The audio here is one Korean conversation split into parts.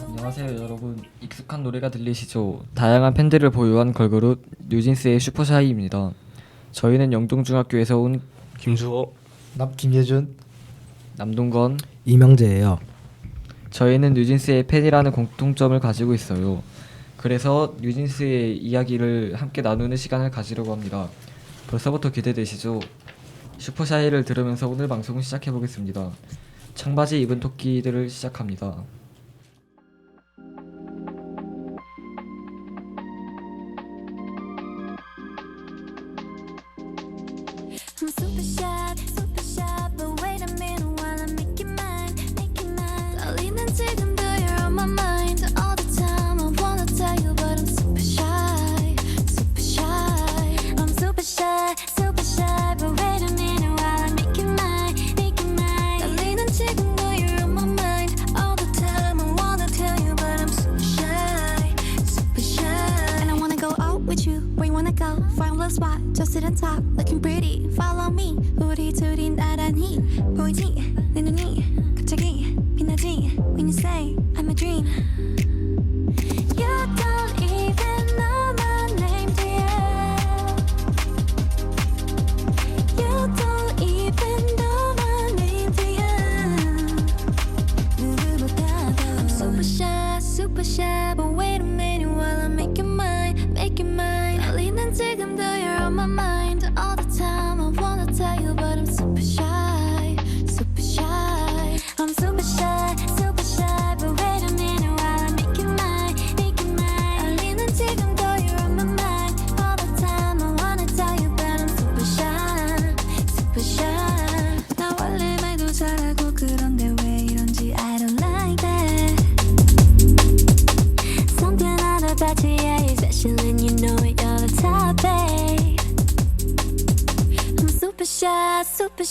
안녕하세요 여러분 익숙한 노래가 들리시죠? 다양한 팬들을 보유한 걸그룹 뉴진스의 슈퍼샤이입니다 저희는 영동중학교에서 온 김주호 남 김예준 남동건 이명재예요. 저희는 뉴진스의 팬이라는 공통점을 가지고 있어요 그래서 뉴진스의 이야기를 함께 나누는 시간을 가지려고 합니다 벌써부터 기대되시죠? 슈퍼샤이를 들으면서 오늘 방송을 시작해보겠습니다 청바지 입은 토끼들을 시작합니다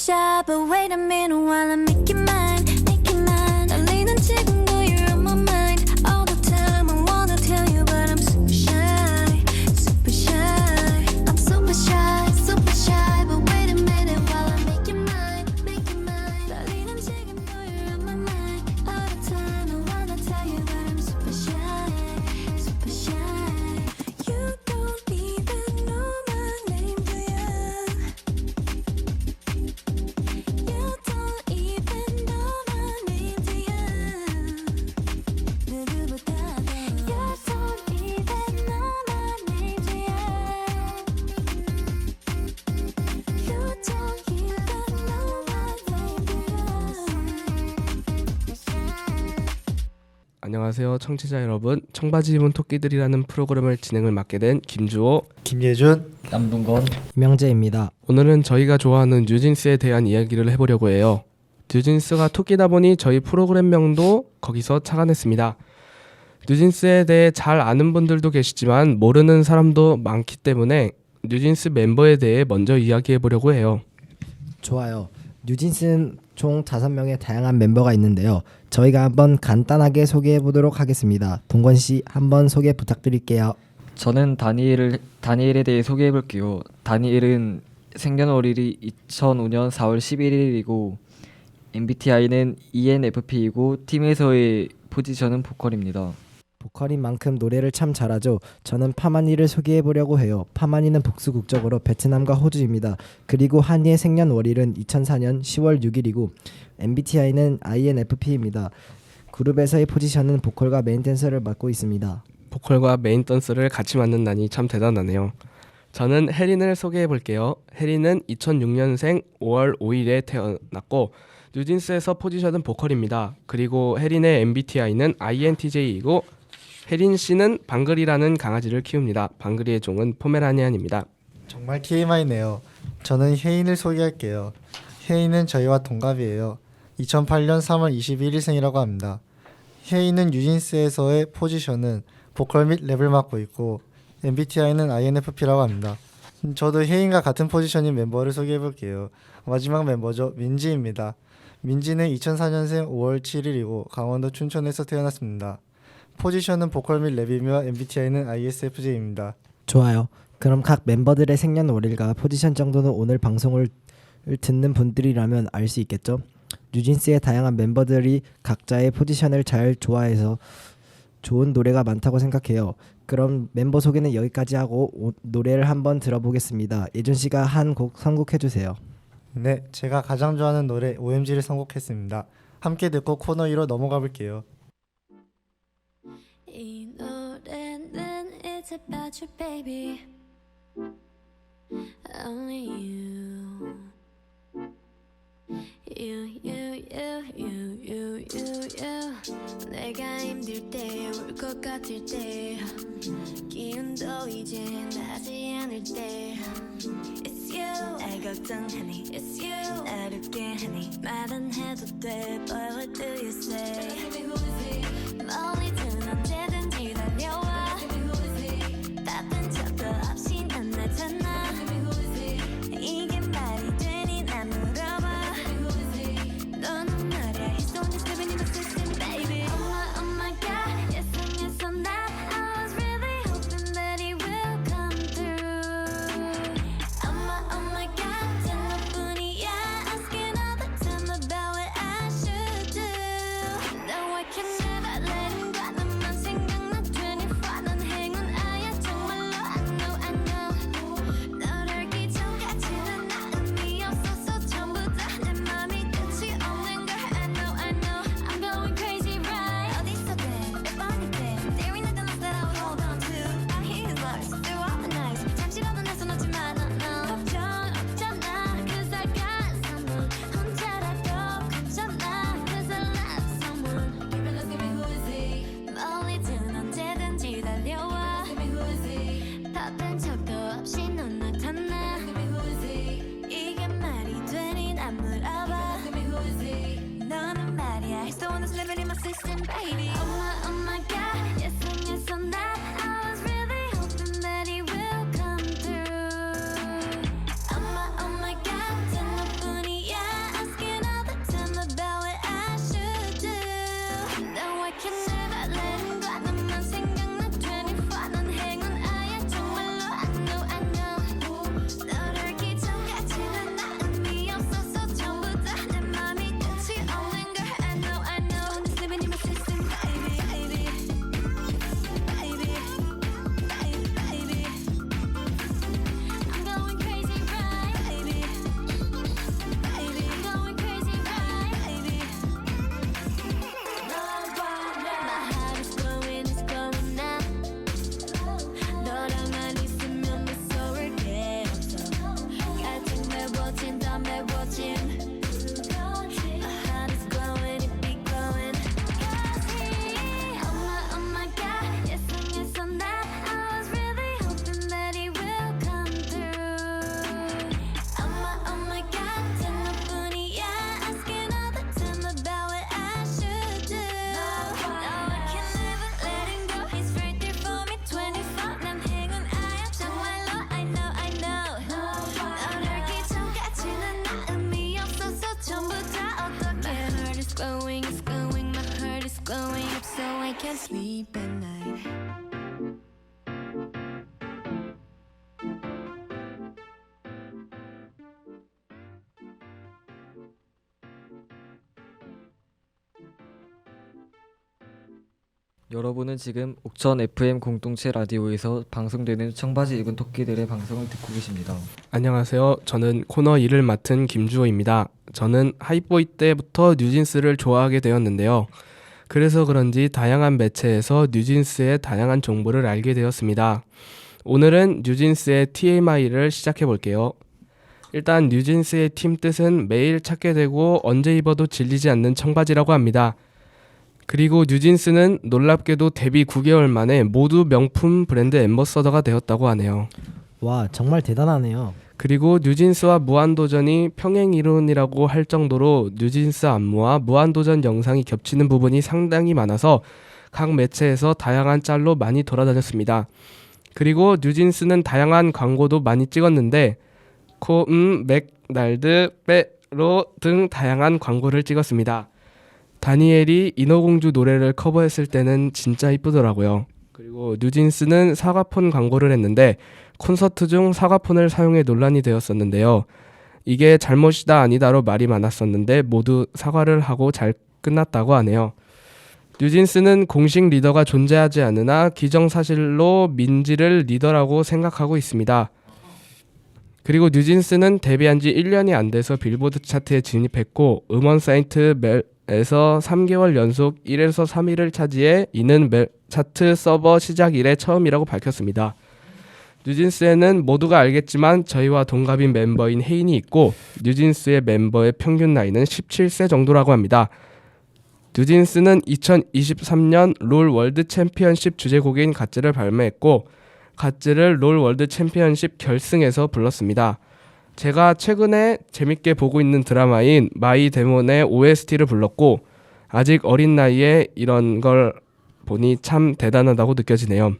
shy, but wait a minute while I make it mine, 안녕하세요 청취자 여러분 청바지 입은 토끼들이라는 프로그램을 진행을 맡게 된 김주호 김예준 남동건 이명재입니다. 오늘은 저희가 좋아하는 뉴진스에 대한 이야기를 해보려고 해요 뉴진스가 토끼다 보니 저희 프로그램명도 거기서 착안했습니다 뉴진스에 대해 잘 아는 분들도 계시지만 모르는 사람도 많기 때문에 뉴진스 멤버에 대해 먼저 이야기해 보려고 해요 좋아요. 뉴진스는 총 5명의 다양한 멤버가 있는데요. 저희가 한번 간단하게 소개해 보도록 하겠습니다. 동건 씨 한번 소개 부탁드릴게요. 저는 다니엘을 다니엘에 대해 소개해 볼게요. 다니엘은 생년월일이 2005년 4월 11일이고 MBTI는 ENFP이고 팀에서의 포지션은 보컬입니다. 보컬인 만큼 노래를 참 잘하죠. 저는 파마니를 소개해 보려고 해요. 파마니는 복수 국적으로 베트남과 호주입니다. 그리고 한이의 생년월일은 2004년 10월 6일이고 MBTI는 INFP입니다. 그룹에서의 포지션은 보컬과 메인 댄서를 맡고 있습니다. 보컬과 메인 댄스를 같이 맡는다니 참 대단하네요. 저는 혜린을 소개해 볼게요. 혜린은 2006년생 5월 5일에 태어났고 뉴진스에서 포지션은 보컬입니다. 그리고 혜린의 MBTI는 INTJ이고 혜린 씨는 방글이라는 강아지를 키웁니다. 방글이의 종은 포메라니안입니다. 정말 TMI네요. 저는 혜인을 소개할게요. 혜인은 저희와 동갑이에요. 2008년 3월 21일생이라고 합니다. 혜인은 뉴진스에서의 포지션은 보컬 및 랩을 맡고 있고 MBTI는 INFP라고 합니다. 저도 혜인과 같은 포지션인 멤버를 소개해 볼게요. 마지막 멤버죠. 민지입니다. 민지는 2004년생 5월 7일이고 강원도 춘천에서 태어났습니다. 포지션은 보컬 및 랩이며 MBTI는 ISFJ입니다. 좋아요. 그럼 각 멤버들의 생년월일과 포지션 정도는 오늘 방송을 듣는 분들이라면 알 수 있겠죠? 뉴진스의 다양한 멤버들이 각자의 포지션을 잘 좋아해서 좋은 노래가 많다고 생각해요. 그럼 멤버 소개는 여기까지 하고 오- 노래를 한번 들어보겠습니다. 예준 씨가 한 곡 선곡해 주세요. 네, 제가 가장 좋아하는 노래 OMG를 선곡했습니다. 함께 듣고 코너 2로 넘어가 볼게요. about you baby Only you You you you you you you you 내가 힘들 때 울 것 같을 때 기운도 이제 나지 않을 때 It's you 날 걱정하니 It's you 나를 깨하니 말은 해도 돼 But what do you say 여러분은 지금 옥천 FM 공동체 라디오에서 방송되는 청바지 입은 토끼들의 방송을 듣고 계십니다. 안녕하세요. 저는 코너 1을 맡은 김주호입니다. 저는 하이보이 때부터 뉴진스를 좋아하게 되었는데요. 그래서 그런지 다양한 매체에서 뉴진스의 다양한 정보를 알게 되었습니다. 오늘은 뉴진스의 TMI를 시작해 볼게요. 일단 뉴진스의 팀 뜻은 매일 찾게 되고 언제 입어도 질리지 않는 청바지라고 합니다. 그리고 뉴진스는 놀랍게도 데뷔 9개월 만에 모두 명품 브랜드 앰버서더가 되었다고 하네요. 와 정말 대단하네요. 그리고 뉴진스와 무한도전이 평행 이론이라고 할 정도로 뉴진스 안무와 무한도전 영상이 겹치는 부분이 상당히 많아서 각 매체에서 다양한 짤로 많이 돌아다녔습니다. 그리고 뉴진스는 다양한 광고도 많이 찍었는데 콤, 맥날드, 빼로 등 다양한 광고를 찍었습니다. 다니엘이 인어공주 노래를 커버했을 때는 진짜 이쁘더라고요. 그리고 뉴진스는 사과폰 광고를 했는데 콘서트 중 사과폰을 사용해 논란이 되었었는데요. 이게 잘못이다 아니다로 말이 많았었는데 모두 사과를 하고 잘 끝났다고 하네요. 뉴진스는 공식 리더가 존재하지 않으나 기정사실로 민지를 리더라고 생각하고 있습니다. 그리고 뉴진스는 데뷔한 지 1년이 안 돼서 빌보드 차트에 진입했고 음원 사이트 멜 에서 3개월 연속 1에서 3위를 차지해 이는 멜 차트 서버 시작 이래 처음이라고 밝혔습니다. 뉴진스에는 모두가 알겠지만 저희와 동갑인 멤버인 혜인이 있고 뉴진스의 멤버의 평균 나이는 17세 정도라고 합니다. 뉴진스는 2023년 롤 월드 챔피언십 주제곡인 갓즈를 발매했고 갓즈를 롤 월드 챔피언십 결승에서 불렀습니다. 제가 최근에 재밌게 보고 있는 드라마인 마이 데몬의 OST를 불렀고 아직 어린 나이에 이런 걸 보니 참 대단하다고 느껴지네요.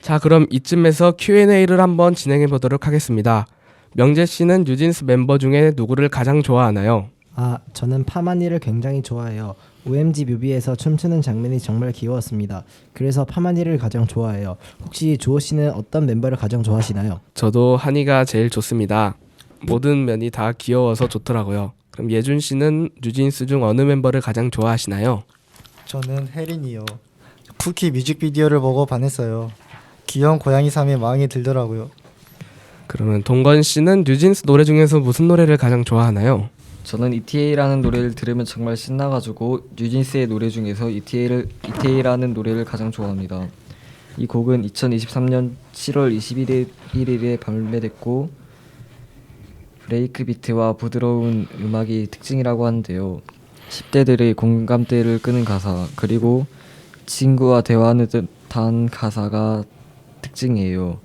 자, 그럼 이쯤에서 Q&A를 한번 진행해 보도록 하겠습니다. 명재 씨는 뉴진스 멤버 중에 누구를 가장 좋아하나요? 아, 저는 파마니를 굉장히 좋아해요. OMG 뮤비에서 춤추는 장면이 정말 귀여웠습니다. 그래서 파마니를 가장 좋아해요. 혹시 주호 씨는 어떤 멤버를 가장 좋아하시나요? 저도 한이가 제일 좋습니다. 모든 면이 다 귀여워서 좋더라고요. 그럼 예준 씨는 뉴진스 중 어느 멤버를 가장 좋아하시나요? 저는 혜린이요. 쿠키 뮤직비디오를 보고 반했어요. 귀여운 고양이 삼에 마음이 들더라고요. 그러면 동건 씨는 뉴진스 노래 중에서 무슨 노래를 가장 좋아하나요? 저는 ETA라는 노래를 들으면 정말 신나가지고 뉴진스의 노래 중에서 ETA를 ETA라는 노래를 가장 좋아합니다. 이 곡은 2023년 7월 21일에 발매됐고 브레이크 비트와 부드러운 음악이 특징이라고 하는데요. 10대들의 공감대를 끄는 가사 그리고 친구와 대화하는 듯한 가사가 특징이에요.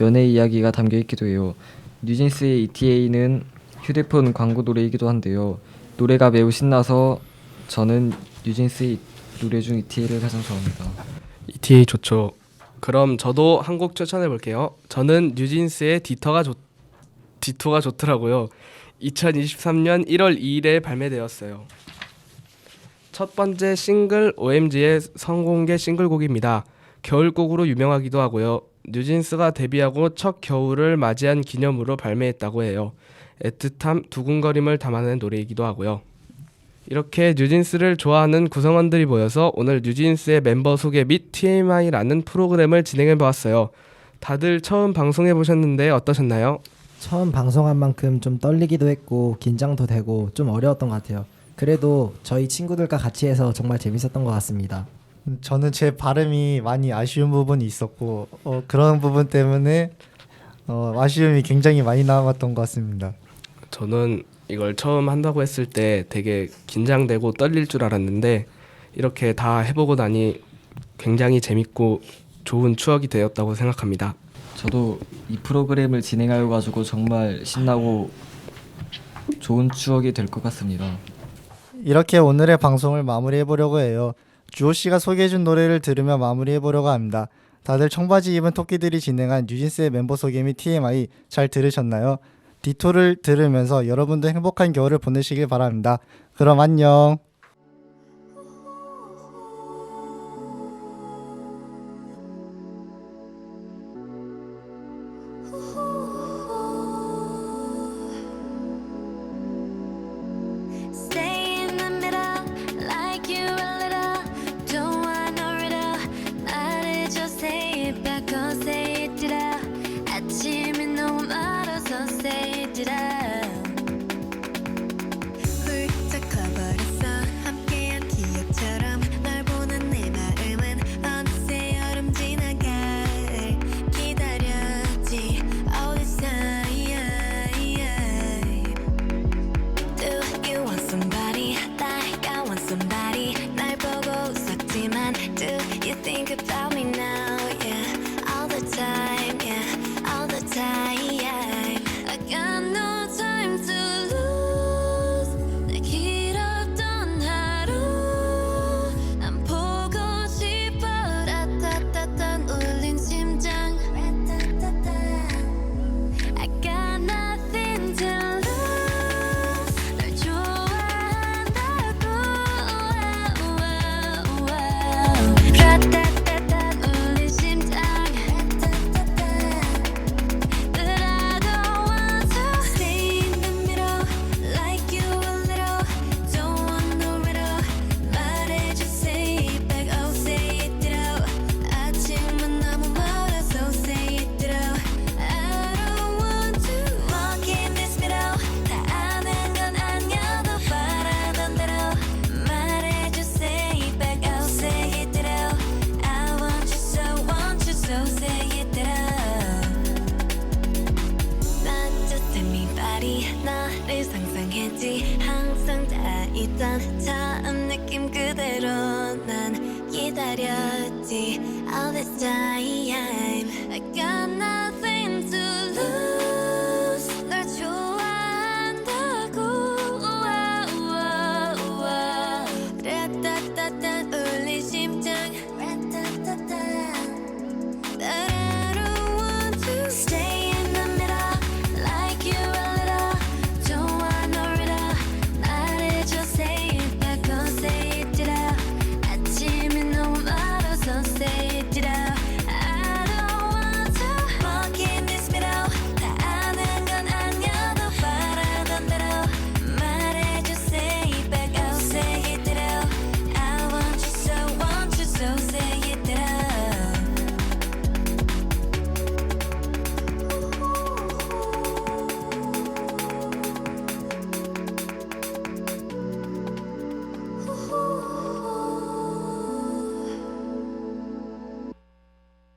연애 이야기가 담겨 있기도 해요. 뉴진스의 ETA는 휴대폰 광고 노래이기도 한데요. 노래가 매우 신나서 저는 뉴진스의 노래 중 ETA를 가장 좋아합니다. ETA 좋죠. 그럼 저도 한 곡 추천해 볼게요. 저는 뉴진스의 디터가 좋 디토가 좋더라고요. 2023년 1월 2일에 발매되었어요. 첫 번째 싱글 OMG의 성공개 싱글곡입니다. 겨울곡으로 유명하기도 하고요. 뉴진스가 데뷔하고 첫 겨울을 맞이한 기념으로 발매했다고 해요. 애틋함, 두근거림을 담아낸 노래이기도 하고요. 이렇게 뉴진스를 좋아하는 구성원들이 모여서 오늘 뉴진스의 멤버 소개 및 TMI라는 프로그램을 진행해 보았어요. 다들 처음 방송해 보셨는데 어떠셨나요? 처음 방송한 만큼 좀 떨리기도 했고 긴장도 되고 좀 어려웠던 것 같아요. 그래도 저희 친구들과 같이 해서 정말 재밌었던 것 같습니다. 음, 저는 제 발음이 많이 아쉬운 부분이 있었고 어, 그런 부분 때문에 어, 아쉬움이 굉장히 많이 남았던 것 같습니다. 저는 이걸 처음 한다고 했을 때 되게 긴장되고 떨릴 줄 알았는데 이렇게 다 해보고 나니 굉장히 재밌고 좋은 추억이 되었다고 생각합니다. 저도 이 프로그램을 진행하여 가지고 정말 신나고 좋은 추억이 될 것 같습니다. 이렇게 오늘의 방송을 마무리해 보려고 해요. 주호 씨가 소개해 준 노래를 들으며 마무리해 보려고 합니다. 다들 청바지 입은 토끼들이 진행한 뉴진스의 멤버 소개 및 TMI 잘 들으셨나요? 디토를 들으면서 여러분도 행복한 겨울을 보내시길 바랍니다. 그럼 안녕. all this time I got